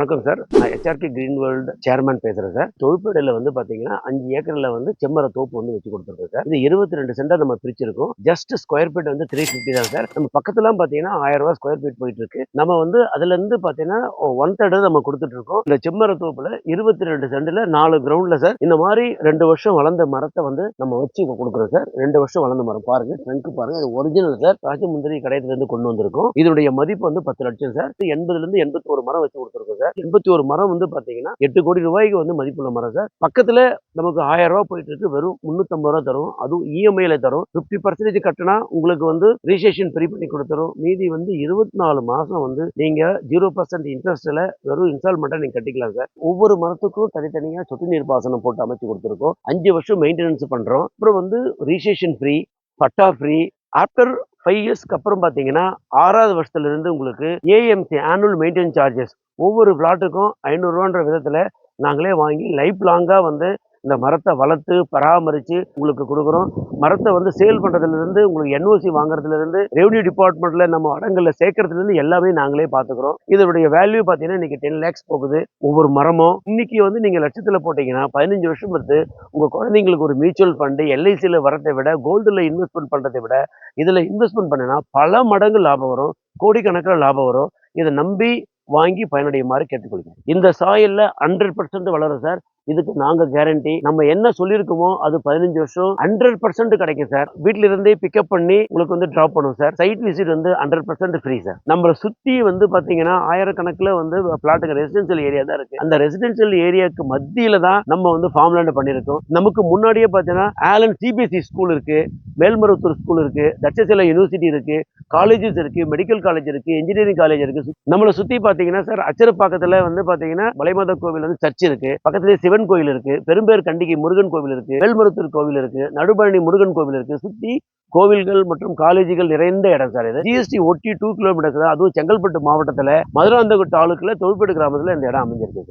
வணக்கம் சார். நான் HRK green world chairman பேசுறேன் சார். தொழுப்பேடையில் வந்து பாத்தீங்கன்னா அஞ்சு ஏக்கர்ல வந்து செம்மர தோப்பு வந்து வச்சு கொடுத்துருக்கோம் சார். இது இருபத்தி ரெண்டு சென்டா நம்ம பிரிச்சிருக்கோம். ஜஸ்ட் ஸ்கொயர் ஃபீட் வந்து த்ரீ ஃபிஃப்டி தான் சார். நம்ம பக்கத்துலாம் பாத்தீங்கன்னா ஆயிரம் ரூபாய் ஸ்கொயர் ஃபீட் போயிட்டு இருக்கு நம்ம வந்து அதுல இருந்து பாத்தீங்கன்னா ஒன் தேர்டு நம்ம கொடுத்துட்டு இருக்கோம் இந்த செம்மர தோப்புல இருபத்தி ரெண்டு சென்டில் நாலு கிரவுண்ட்ல சார் இந்த மாதிரி ரெண்டு வருஷம் வளர்ந்த மரத்தை வந்து நம்ம வச்சு கொடுக்குறோம் சார். ரெண்டு வருஷம் வளர்ந்த மரம். பாருங்க ட்ரங்க் பாருங்க இது ஒரிஜினல் சார். ராஜமுந்திரி கடையத்துல இருந்து கொண்டு வந்திருக்கோம். இதனுடைய மதிப்பு வந்து பத்து லட்சம் சார். எண்பதுல இருந்து எண்பத்தி ஒரு மரம் வச்சு கொடுத்துருக்கோம் சார். எண்பத்தி ஒரு மரம் வந்து பாத்தீங்கன்னா எட்டு கோடி ரூபாய்க்கு வந்து மதிப்புள்ள மரம் சார். பக்கத்துல நமக்கு ஆயிரம் ரூபாய் போயிட்டு இருக்கு. வெறும் முந்நூற்றம்பது ரூபா தரும். அதுவும் இஎம்ஐல தரும். பிப்டி பர்சன்டேஜ் கட்டினா உங்களுக்கு வந்து ரிஜிஸ்ட்ரேஷன் ஃப்ரீ பண்ணி கொடுத்துரும். மீதி வந்து இருபத்தி நாலு மாசம் வந்து நீங்க ஜீரோ பர்சன்ட் இன்ட்ரெஸ்ட்ல வெறும் இன்ஸ்டால்மெண்ட்டா நீங்க கட்டிக்கலாம் சார். ஒவ்வொரு மரத்துக்கும் தனித்தனியா சொட்டு நீர் பாசனம் போட்டு அமைச்சு கொடுத்துருக்கோம். அஞ்சு வருஷம் மெயின்டெனன்ஸ் பண்றோம். அப்புறம் வந்து registration free patta free after five இயர்ஸ்க்கு அப்புறம் பார்த்தீங்கன்னா ஆறாவது வருஷத்துலேருந்து உங்களுக்கு ஏஎம்சி ஆனுவல் மெயின்டெனன்ஸ் சார்ஜஸ் ஒவ்வொரு பிளாட்டுக்கும் ஐநூறுரூவான்ற விதத்தில் நாங்களே வாங்கி லைஃப் லாங்காக வந்து இந்த மரத்தை வளர்த்து பராமரித்து உங்களுக்கு கொடுக்குறோம். மரத்தை வந்து சேல் பண்ணுறதுலேருந்து உங்களுக்கு என்ஓசி வாங்குறதுலேருந்து ரெவன்யூ டிபார்ட்மெண்ட்டில் நம்ம அடங்கலில் சேர்க்கறதுலேருந்து எல்லாமே நாங்களே பார்த்துக்குறோம். இதனுடைய வேல்யூ பார்த்தீங்கன்னா இன்றைக்கி டென் லேக்ஸ் போகுது. ஒவ்வொரு மரமும் இன்றைக்கி வந்து நீங்கள் லட்சத்தில் போட்டிங்கன்னா பதினஞ்சு வருஷம் எடுத்து உங்கள் குழந்தைங்களுக்கு ஒரு மியூச்சுவல் ஃபண்டு எல்ஐசியில் வரதை விட கோல்டில் இன்வெஸ்ட்மெண்ட் பண்ணுறதை விட இதில் இன்வெஸ்ட்மெண்ட் பண்ணினா பல மடங்கு லாபம் வரும். கோடிக்கணக்கில் லாபம் வரும். இதை நம்பி வாங்கி பயனடையுமாறு கேட்டுக்கொள்கிறேன். இந்த சாயலில் ஹண்ட்ரட் பர்சன்ட் வளரும் சார். இதுக்கு நாங்க கேரண்டி நம்ம என்ன சொல்லியிருக்கோமோ அது பதினஞ்சு வருஷம் ஹண்ட்ரட் பர்சன்ட் கிடைக்கும் சார் வீட்ல இருந்தே பிக்கப் பண்ணி உங்களுக்கு வந்து டிராப் பண்ணும் சார் சைட் விசிட் வந்து ஹண்ட்ரட் பர்சன்ட் ஃப்ரீ சார் நம்மளை சுத்தி வந்து பாத்தீங்கன்னா ஆயிரக்கணக்கில் வந்து பிளாட்டுக்கு ரெசிடென்சியல் ஏரியா தான் இருக்கு. அந்த ரெசிடென்சியல் ஏரியாவுக்கு மத்தியில தான் நம்ம வந்து ஃபார்ம் லேண்ட் பண்ணியிருக்கோம். நமக்கு முன்னாடியே பார்த்தீங்கன்னா ஆலன் சிபிஎஸ்சி ஸ்கூல் இருக்கு மேல்மருவத்தூர் ஸ்கூல் இருக்கு தட்சசிலா யூனிவர்சிட்டி இருக்கு காலேஜஸ் இருக்கு மெடிக்கல் காலேஜ் இருக்கு இன்ஜினியரிங் காலேஜ் இருக்கு. நம்மளை சுத்தி பாத்தீங்கன்னா சார் அச்சரப்பாக்கத்துல வந்து பாத்தீங்கன்னா மலைமாத கோவில் வந்து சர்ச் இருக்கு. பக்கத்துலேயே சிவன் கோயில் இருக்கு பெரும்பேர் கண்டிகை முருகன் கோவில் இருக்கு மேல்மருவத்தூர் கோவில் இருக்கு நடுபழனி முருகன் கோவில் இருக்கு சுத்தி கோவில்கள் மற்றும் காலேஜுகள் நிறைந்த இடம் சார் இது. ஜிஎஸ்டி ஒட்டி டூ கிலோமீட்டர்ஸ் தான் அதுவும் செங்கல்பட்டு மாவட்டத்துல மதுராந்தகு தாலுக்கில் தொழிற்பேடு கிராமத்துல இந்த இடம் அமைஞ்சிருக்கு